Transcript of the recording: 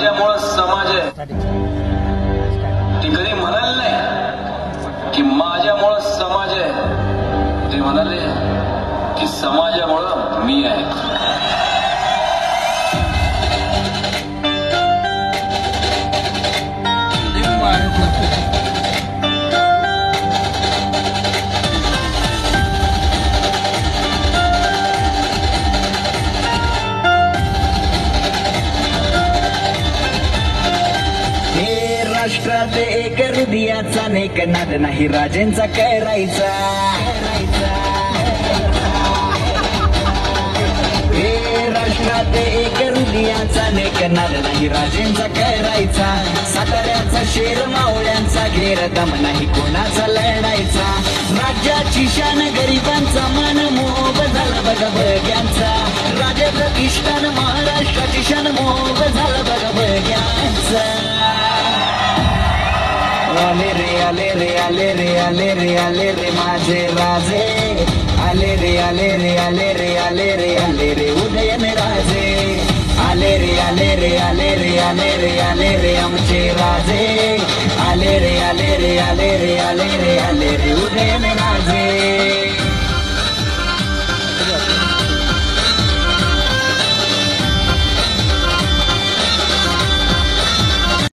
माझ्यामुळं समाज आहे. ते कधी म्हणाल नाही की माझ्यामुळं समाज आहे. ते म्हणाले की समाजामुळं मी आहे. महाराष्ट्रात एक हृदयाचा नेक नाद नाही राजेंचा करायचा हे राष्ट्रात एक हृदयाचा नेक नाद नाही राजेंचा करायचा साताऱ्याचा शेर मावळ्यांचा घेर दम नाही कोणाचा लढायचा? राज्याची शान गरिबांचा मान मोग झाला बघा बघ्यांचा राजे प्रतिष्ठान महाराष्ट्राची रे आले रे आले रे आले रे आले रे माझे राजे आले रे आले रे आले रे आले रे आले रे उदयन राजे आले रे आले रे आले रे आले रे आले रे आमचे राजे आले रे आले रे आले रे आले रे आले रे उदयन राजे